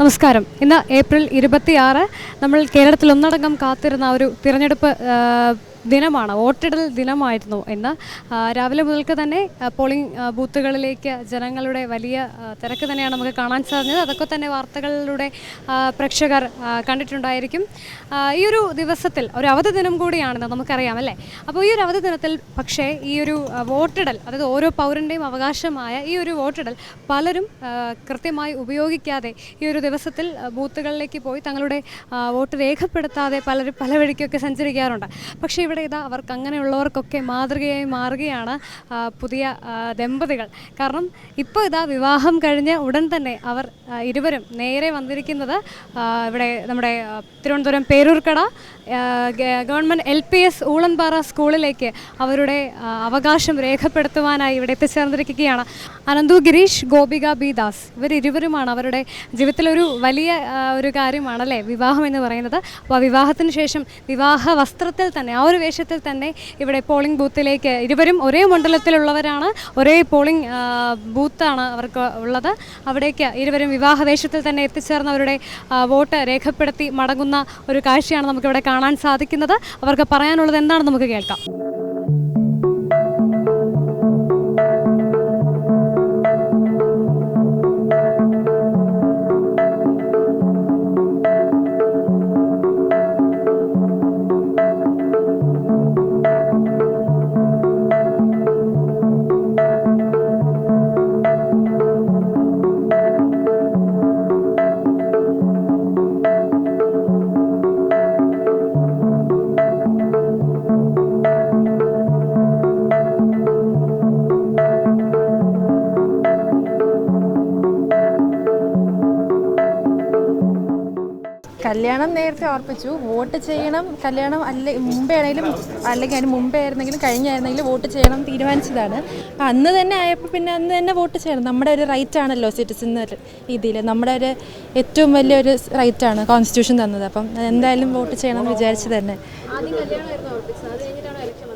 നമസ്കാരം. ഇന്ന് ഏപ്രിൽ ഇരുപത്തിയാറ് നമ്മൾ കേരളത്തിൽ ഒന്നടങ്കം കാത്തിരുന്ന ഒരു തിരഞ്ഞെടുപ്പ് ദിനമാണ് വോട്ടിടൽ ദിനമായിരുന്നു ഇന്ന് രാവിലെ മുതൽക്ക് തന്നെ പോളിംഗ് ബൂത്തുകളിലേക്ക് ജനങ്ങളുടെ വലിയ തിരക്ക് തന്നെയാണ് നമുക്ക് കാണാൻ സാധിച്ചത്. അതൊക്കെ തന്നെ വാർത്തകളിലൂടെ പ്രേക്ഷകർ കണ്ടിട്ടുണ്ടായിരിക്കും. ഈ ഒരു ദിവസത്തിൽ ഒരു അവധി ദിനം കൂടിയാണെന്ന് നമുക്കറിയാം അല്ലേ? അപ്പോൾ ഈ ഒരു അവധി ദിനത്തിൽ പക്ഷേ ഈ ഒരു വോട്ടിടൽ അതായത് ഓരോ പൗരന്റെയും അവകാശമായ ഈ ഒരു വോട്ടിടൽ പലരും കൃത്യമായി ഉപയോഗിക്കാതെ ഈ ഒരു ദിവസത്തിൽ ബൂത്തുകളിലേക്ക് പോയി തങ്ങളുടെ വോട്ട് രേഖപ്പെടുത്താതെ പലരും പല വഴിക്കൊക്കെ സഞ്ചരിക്കാറുണ്ട്. പക്ഷേ ഇവിടെ ഇതാ അവർക്ക് അങ്ങനെയുള്ളവർക്കൊക്കെ മാതൃകയായി മാറുകയാണ് പുതിയ ദമ്പതികൾ. കാരണം ഇപ്പോൾ ഇതാ വിവാഹം കഴിഞ്ഞ് ഉടൻ തന്നെ അവർ ഇരുവരും നേരെ വന്നിരിക്കുന്നത് ഇവിടെ നമ്മുടെ Thiruvananthapuram Peroorkada government L P S Oolanpara സ്കൂളിലേക്ക് അവരുടെ അവകാശം രേഖപ്പെടുത്തുവാനായി ഇവിടെ എത്തിച്ചേർന്നിരിക്കുകയാണ്. അനന്തു ഗിരീഷ് ഗോപിക ബി ദാസ് ഇവരിരുവരുമാണ് അവരുടെ ജീവിതത്തിലൊരു വലിയ ഒരു കാര്യമാണല്ലേ വിവാഹം എന്ന് പറയുന്നത്. അപ്പോൾ വിവാഹത്തിന് ശേഷം വിവാഹ വസ്ത്രത്തിൽ തന്നെ ആ ഒരു വേഷത്തിൽ തന്നെ ഇവിടെ പോളിംഗ് ബൂത്തിലേക്ക് ഇരുവരും ഒരേ മണ്ഡലത്തിലുള്ളവരാണ്. ഒരേ പോളിംഗ് ബൂത്താണ് അവർക്ക് ഉള്ളത്. അവിടേക്ക് ഇരുവരും വിവാഹ വേഷത്തിൽ തന്നെ എത്തിച്ചേർന്ന് അവരുടെ വോട്ട് രേഖപ്പെടുത്തി മടങ്ങുന്ന ഒരു കാഴ്ചയാണ് നമുക്കിവിടെ കാണാൻ സാധിക്കുന്നത്. അവർക്ക് പറയാനുള്ളത് എന്താണെന്ന് നമുക്ക് കേൾക്കാം. കല്യാണം നേരത്തെ ഓർപ്പിച്ചു. വോട്ട് ചെയ്യണം കല്യാണം അല്ലെ മുമ്പേ ആണെങ്കിലും അല്ലെങ്കിൽ അതിന് മുമ്പേ ആയിരുന്നെങ്കിലും കഴിഞ്ഞായിരുന്നെങ്കിലും വോട്ട് ചെയ്യണം തീരുമാനിച്ചതാണ്. അപ്പം അന്ന് തന്നെ ആയപ്പോൾ പിന്നെ അന്ന് തന്നെ വോട്ട് ചെയ്യണം. നമ്മുടെ ഒരു റൈറ്റ് ആണല്ലോ സിറ്റിസൺ രീതിയിൽ നമ്മുടെ ഒരു ഏറ്റവും വലിയൊരു റൈറ്റ് ആണ് കോൺസ്റ്റിറ്റ്യൂഷൻ തന്നത്. അപ്പം എന്തായാലും വോട്ട് ചെയ്യണം എന്ന് വിചാരിച്ചു തന്നെ.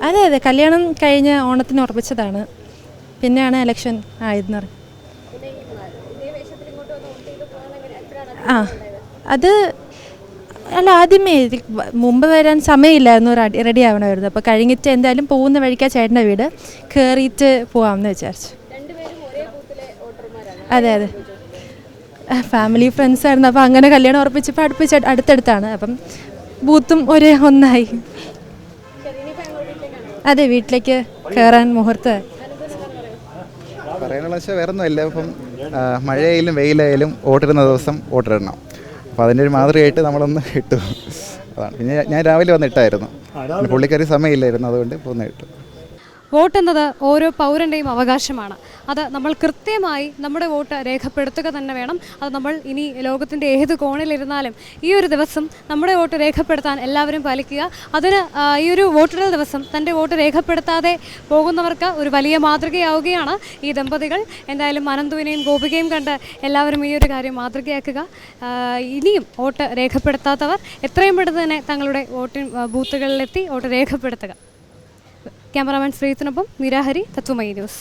അതെ അതെ. കല്യാണം കഴിഞ്ഞ ഓണത്തിന് ഉറപ്പിച്ചതാണ്. പിന്നെയാണ് ഇലക്ഷൻ ആയതെന്ന് പറയും ആ അത് അല്ല ആദ്യമേ മുമ്പ് വരാൻ സമയമില്ലായിരുന്നു റെഡി ആവണമായിരുന്നു അപ്പോൾ കഴിഞ്ഞിട്ട് എന്തായാലും പോകുന്ന വഴിക്കാ ചേട്ടന്റെ വീട്. കയറിയിട്ട് പോകാമെന്ന് വിചാരിച്ചു. അതെ അതെ. ഫാമിലി ഫ്രണ്ട്സ് ആയിരുന്നു. അപ്പോൾ അങ്ങനെ കല്യാണം ഉറപ്പിച്ചപ്പോൾ അടുപ്പിച്ച് അടു- അടുത്തടുത്താണ്. അപ്പം ബൂത്തും ഒരേ ഒന്നായി. അതെ വീട്ടിലേക്ക് കയറാൻ മുഹൂർത്ത. പറയാനുള്ള വേറെ വേറെ ഒന്നുമില്ല ഇപ്പം മഴയായാലും വെയിലായാലും ഓട്ടിടുന്ന ദിവസം വോട്ടിടണം. അപ്പോൾ അതിന്റെ ഒരു മാതൃകയായിട്ട് നമ്മളൊന്ന് ഇട്ടു. അതാണ്. പിന്നെ ഞാൻ രാവിലെ വന്ന് ഇട്ടായിരുന്നു. പുള്ളിക്കാരി സമയമില്ലായിരുന്നു. അതുകൊണ്ട് ഇപ്പോൾ ഒന്ന് ഇട്ടു. വോട്ട് എന്നത് ഓരോ പൗരന്റെയും അവകാശമാണ്. അത് നമ്മൾ കൃത്യമായി നമ്മുടെ വോട്ട് രേഖപ്പെടുത്തുക തന്നെ വേണം. അത് നമ്മൾ ഇനി ലോകത്തിന്റെ ഏത് കോണിലിരുന്നാലും ഈ ഒരു ദിവസം നമ്മുടെ വോട്ട് രേഖപ്പെടുത്താൻ എല്ലാവരും പാലിക്കുക. അതിന് ഈ ഒരു വോട്ടിടൽ ദിവസം തന്റെ വോട്ട് രേഖപ്പെടുത്താതെ പോകുന്നവർക്ക് ഒരു വലിയ മാതൃകയാവുകയാണ് ഈ ദമ്പതികൾ. എന്തായാലും അനന്തുവിനെയും ഗോപികയും കണ്ട് എല്ലാവരും ഈ ഒരു കാര്യം മാതൃകയാക്കുക. ഇനിയും വോട്ട് രേഖപ്പെടുത്താത്തവർ എത്രയും പെട്ടെന്ന് തന്നെ തങ്ങളുടെ വോട്ടിംഗ് ബൂത്തുകളിലെത്തി വോട്ട് രേഖപ്പെടുത്തുക. ക്യാമറാമാൻ ശ്രീത്തിനൊപ്പം നിരാഹരി തത്വമയി ന്യൂസ്.